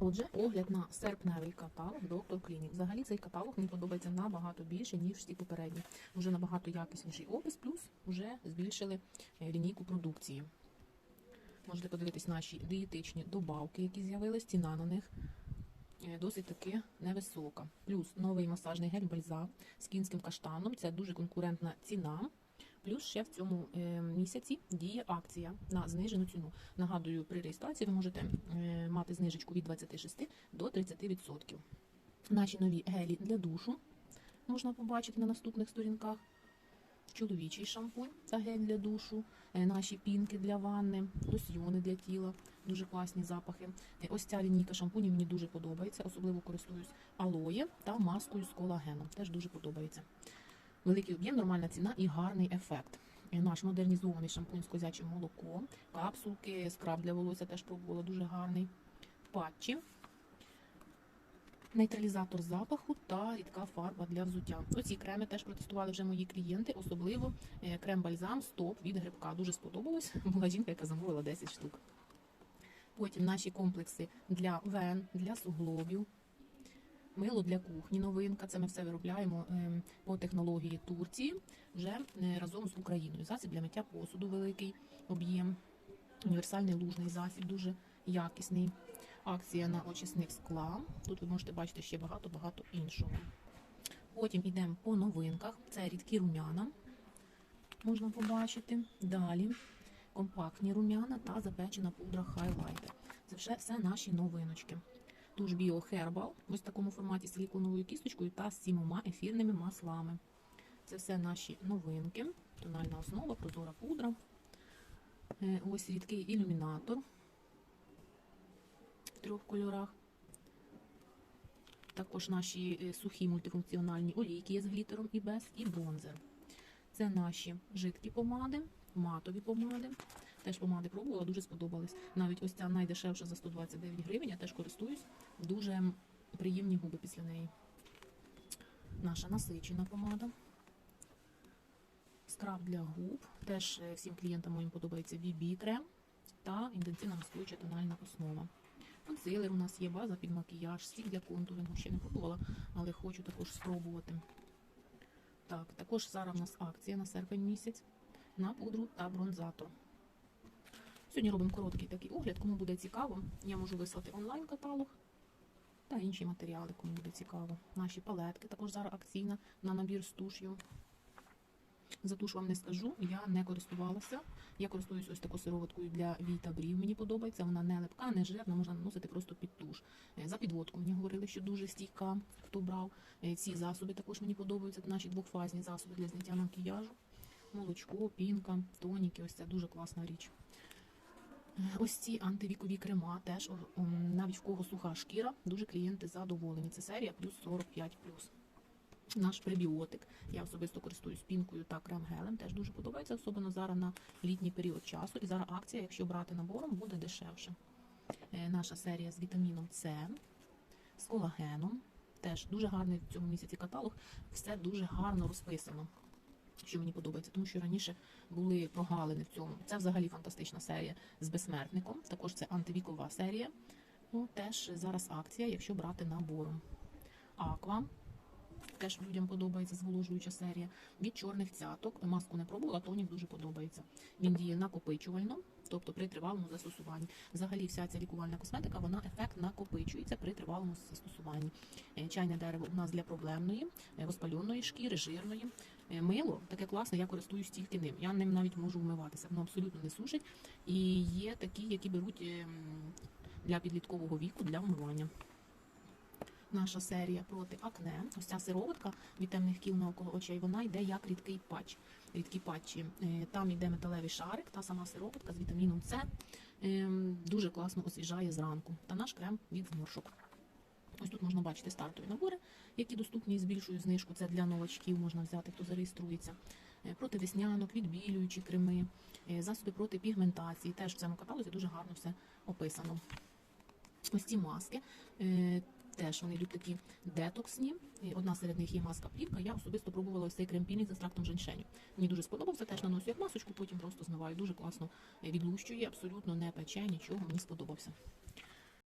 Отже, огляд на серпневий каталог Доктор Клінік. Взагалі цей каталог мені подобається набагато більше, ніж всі попередні. Вже набагато якісніший опис, плюс вже збільшили е, лінійку продукції. Можете подивитись наші дієтичні добавки, які з'явились, ціна на них е, досить таки невисока. Плюс новий масажний гель бальзам з кінським каштаном. Це дуже конкурентна ціна. Плюс ще в цьому е, місяці діє акція на знижену ціну. Нагадую, при реєстрації ви можете е, мати знижечку від 26 до 30%. Наші нові гелі для душу можна побачити на наступних сторінках. Чоловічий шампунь та гель для душу, е, наші пінки для ванни, лосьйони для тіла, дуже класні запахи. Е, Ось ця лінійка шампунів мені дуже подобається, особливо користуюсь алоє та маскою з колагеном. Теж дуже подобається. Великий об'єм, нормальна ціна і гарний ефект. Наш модернізований шампунь з козячим молоком, капсулки, скраб для волосся теж пробувала дуже гарний. Патчі, нейтралізатор запаху та рідка фарба для взуття. Оці креми теж протестували вже мої клієнти, особливо е, крем-бальзам стоп від грибка. Дуже сподобалось. Була жінка, яка замовила 10 штук. Потім наші комплекси для вен, для суглобів, Мило для кухні, новинка. Це ми все виробляємо ем, по технології Турції вже е, разом з Україною. Засіб для миття посуду великий об'єм, універсальний лужний засіб, дуже якісний. Акція на очисник скла. Тут ви можете бачити ще багато-багато іншого. Потім йдемо по новинках. Це рідкі рум'яна. Можна побачити. Далі компактні рум'яна та запечена пудра хайлайтер. Це все, все наші новиночки. Туш Bio Herbal, ось в такому форматі з силіконовою кісточкою та з сімома ефірними маслами. Це все наші новинки. Тональна основа, прозора пудра. Е, Ось рідкий ілюмінатор в трьох кольорах. Також наші е, сухі мультифункціональні олійки є з глітером і без, і бронзер. Це наші жидкі помади, матові помади. Теж помади пробувала, дуже сподобались. Навіть ось ця найдешевша за 129 гривень, я теж користуюсь. Дуже приємні губи після неї. Наша насичена помада. Скраб для губ. Теж е, всім клієнтам моїм подобається BB крем та інтенсивна маскуюча тональна основа. Консилер у нас є база під макіяж, стік для контурингу. Ще не пробувала, але хочу також спробувати. Так, також зараз у нас акція на серпень місяць на пудру та бронзатор. Сьогодні робимо короткий такий огляд. Кому буде цікаво, я можу вислати онлайн-каталог та інші матеріали, кому буде цікаво. Наші палетки також зараз акційна на набір з туш'ю. За туш вам не скажу, я не користувалася. Я користуюсь ось такою сироваткою для вій та брів. Мені подобається, вона не липка, не жирна, можна наносити просто під туш. Е, За підводку мені говорили, що дуже стійка, хто брав. Е, Ці засоби також мені подобаються. Це наші двохфазні засоби для зняття макіяжу. Молочко, пінка, тоніки. Ось це дуже класна річ. Ось ці антивікові крема теж навіть в кого суха шкіра, дуже клієнти задоволені. Це серія плюс 45 Наш пребіотик. Я особисто користуюсь пінкою та крем-гелем. Теж дуже подобається, особливо зараз на літній період часу. І зараз акція, якщо брати набором, буде дешевше. Е, Наша серія з вітаміном С, з колагеном. Теж дуже гарний в цьому місяці каталог. Все дуже гарно розписано. Що мені подобається, тому що раніше були прогалини в цьому. Це взагалі фантастична серія з безсмертником. Також це антивікова серія. Ну, теж зараз акція, якщо брати набором. Аква. Теж людям подобається зволожуюча серія. Від чорних цяток. Маску не пробувала, тонік дуже подобається. Він діє накопичувально, тобто при тривалому застосуванні. Взагалі, вся ця лікувальна косметика, вона ефект накопичується при тривалому застосуванні. Е, Чайне дерево у нас для проблемної, воспаленої шкіри, жирної. Е, Мило таке класне, я користуюсь тільки ним. Я ним навіть можу вмиватися. Воно абсолютно не сушить. І є такі, які беруть ем, для підліткового віку для вмивання наша серія проти акне. Ось ця сироватка від темних кіл навколо очей, вона йде як рідкий патч. Рідкі патчі. Е, Там йде металевий шарик, та сама сироватка з вітаміном С. Ем, Дуже класно освіжає зранку. Та наш крем від зморшок. Ось тут можна бачити стартові набори, які доступні з більшою знижку. Це для новачків можна взяти, хто зареєструється. Е, Проти веснянок, відбілюючі креми, е, засоби проти пігментації. Теж в цьому каталозі дуже гарно все описано. Ось ці маски. Теж вони йдуть такі детоксні. І Одна серед них є маска плівка. Я особисто пробувала цей крем-пілінг з екстрактом женьшеню. Мені дуже сподобався, теж наношу як масочку, потім просто змиваю. Дуже класно відлущує, абсолютно не пече, нічого, мені сподобався.